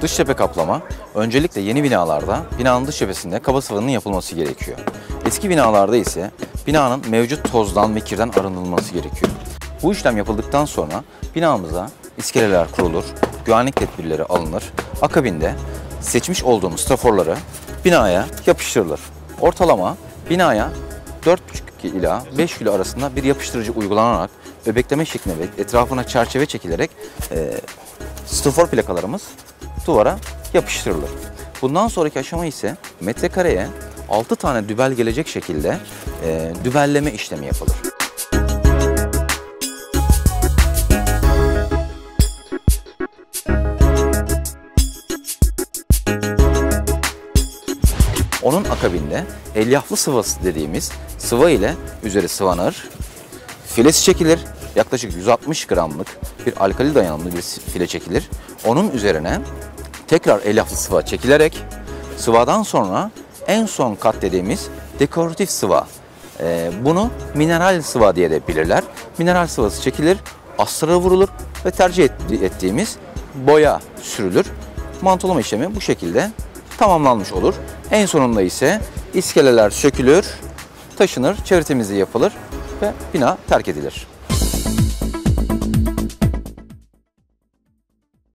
Dış cephe kaplama, öncelikle yeni binalarda binanın dış cephesinde kaba sıvanın yapılması gerekiyor. Eski binalarda ise binanın mevcut tozdan ve kirden arındırılması gerekiyor. Bu işlem yapıldıktan sonra binamıza iskeleler kurulur, güvenlik tedbirleri alınır. Akabinde seçmiş olduğumuz straforları binaya yapıştırılır. Ortalama binaya 4,5 ila 5 kilo arasında bir yapıştırıcı uygulanarak öbekleme şeklinde etrafına çerçeve çekilerek e, strafor plakalarımız duvara yapıştırılır. Bundan sonraki aşama ise metrekareye 6 tane dübel gelecek şekilde e, dübelleme işlemi yapılır. Onun akabinde elyaflı sıvası dediğimiz sıva ile üzeri sıvanır, filesi çekilir. Yaklaşık 160 gramlık bir alkali dayanımlı bir file çekilir. Onun üzerine tekrar elyaflı sıva çekilerek sıvadan sonra en son kat dediğimiz dekoratif sıva. Ee, bunu mineral sıva diye de bilirler. Mineral sıvası çekilir, astra vurulur ve tercih et- ettiğimiz boya sürülür. Mantolama işlemi bu şekilde tamamlanmış olur. En sonunda ise iskeleler sökülür, taşınır, çevre temizliği yapılır ve bina terk edilir.